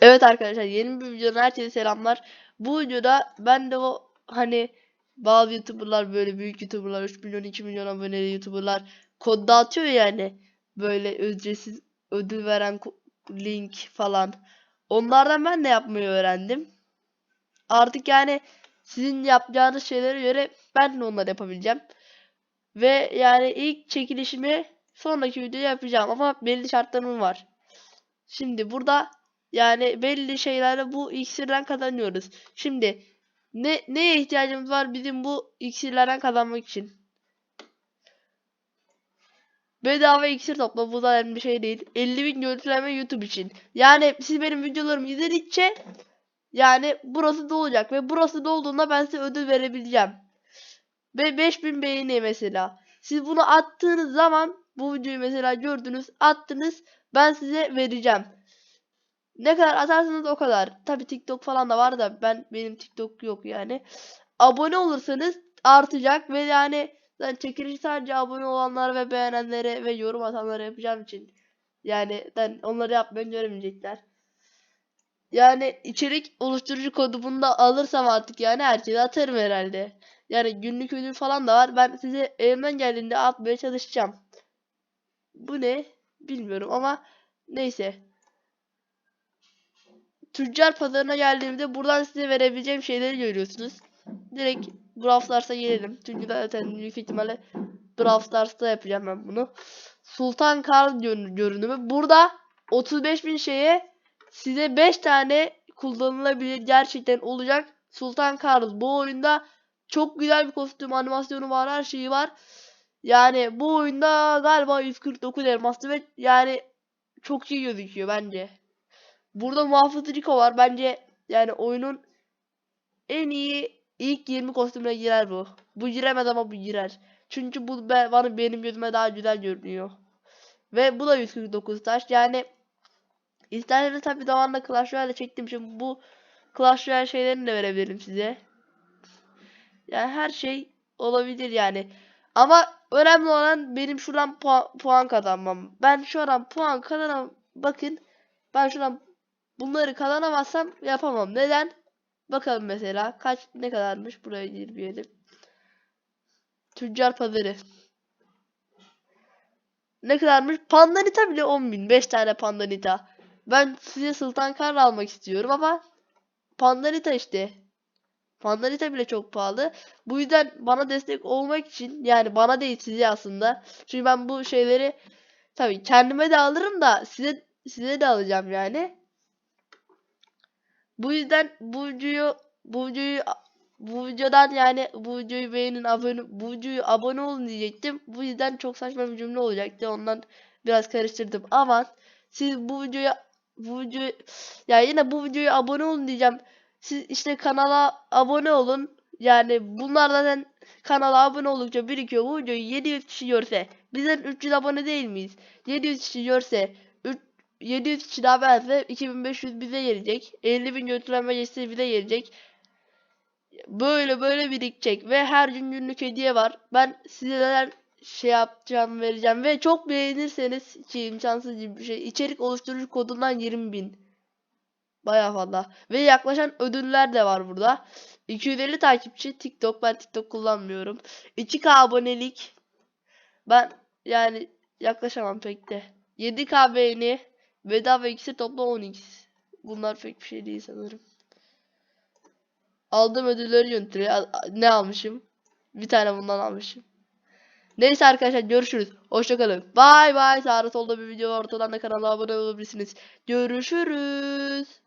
Evet arkadaşlar yeni bir videodan herkese selamlar. Bu videoda ben de o hani bazı youtuberlar böyle büyük youtuberlar 3 milyon 2 milyon aboneli youtuberlar kod dağıtıyor yani böyle ücretsiz ödül veren link falan. Onlardan ben de yapmayı öğrendim. Artık yani sizin yapacağınız şeylere göre ben de onları yapabileceğim. Ve yani ilk çekilişimi sonraki videoda yapacağım ama belli şartlarım var. Şimdi burada yani belli şeylerle bu iksirden kazanıyoruz. Şimdi ne neye ihtiyacımız var bizim bu iksirlerden kazanmak için? Bedava iksir topla bu da önemli bir şey değil. 50 bin görüntüleme YouTube için. Yani siz benim videolarımı izledikçe yani burası dolacak ve burası dolduğunda ben size ödül verebileceğim. Ve 5000 beğeni mesela. Siz bunu attığınız zaman bu videoyu mesela gördünüz attınız ben size vereceğim. Ne kadar atarsanız o kadar. Tabi TikTok falan da var da ben benim TikTok yok yani. Abone olursanız artacak ve yani ben çekilişi sadece abone olanlar ve beğenenlere ve yorum atanlara yapacağım için. Yani ben onları yapmayı göremeyecekler. Yani içerik oluşturucu kodu bunu da alırsam artık yani herkese atarım herhalde. Yani günlük ödül falan da var. Ben size elimden geldiğinde atmaya çalışacağım. Bu ne? Bilmiyorum ama neyse. Tüccar pazarına geldiğimde buradan size verebileceğim şeyleri görüyorsunuz. Direkt Brawl Stars'a gelelim. Çünkü zaten büyük ihtimalle Brawl Stars'ta yapacağım ben bunu. Sultan görün- görünümü. Burada 35.000 şeye size 5 tane kullanılabilir gerçekten olacak Sultan Karl. Bu oyunda çok güzel bir kostüm animasyonu var her şeyi var. Yani bu oyunda galiba 149 elmaslı ve yani çok iyi gözüküyor bence. Burada Muhafız Rico var. Bence yani oyunun en iyi ilk 20 kostümüne girer bu. Bu giremez ama bu girer. Çünkü bu bana benim gözüme daha güzel görünüyor. Ve bu da 149 taş. Yani isterseniz tabii zamanla Clash Royale çektim. Şimdi bu Clash Royale şeylerini de verebilirim size. Yani her şey olabilir yani. Ama önemli olan benim şuradan puan, puan kazanmam. Ben şu an puan kazanam. Bakın ben şuradan bunları kazanamazsam yapamam. Neden? Bakalım mesela kaç ne kadarmış buraya girmeyelim. Tüccar pazarı. Ne kadarmış? Pandanita bile 10.000. 5 tane pandanita. Ben size Sultan Kar almak istiyorum ama pandanita işte. Pandanita bile çok pahalı. Bu yüzden bana destek olmak için yani bana değil size aslında. Çünkü ben bu şeyleri tabii kendime de alırım da size size de alacağım yani. Bu yüzden bu videoyu bu videoyu bu videodan yani bu videoyu beğenin abone bu videoyu abone olun diyecektim. Bu yüzden çok saçma bir cümle olacaktı. Ondan biraz karıştırdım ama siz bu videoya bu videoyu ya yine bu videoya abone olun diyeceğim. Siz işte kanala abone olun. Yani bunlar zaten kanala abone oldukça birikiyor. Bu videoyu 700 kişi görse bizden 300 abone değil miyiz? 700 kişi görse 700 kişi daha beğense 2500 bize gelecek. 50 bin görüntülenme geçse bize gelecek. Böyle böyle birikecek ve her gün günlük hediye var. Ben size neler şey yapacağım vereceğim ve çok beğenirseniz ki imkansız gibi bir şey. içerik oluşturucu kodundan 20 bin. Baya fazla. Ve yaklaşan ödüller de var burada. 250 takipçi TikTok. Ben TikTok kullanmıyorum. 2K abonelik. Ben yani yaklaşamam pek de. 7K beğeni. Bedava ikisi toplam 10x. Bunlar pek bir şey değil sanırım. Aldığım ödülleri. Al- Ne almışım? Bir tane bundan almışım. Neyse arkadaşlar görüşürüz. Hoşçakalın. Bay bay. Sağda solda bir video var. Ortadan da kanala abone olabilirsiniz. Görüşürüz.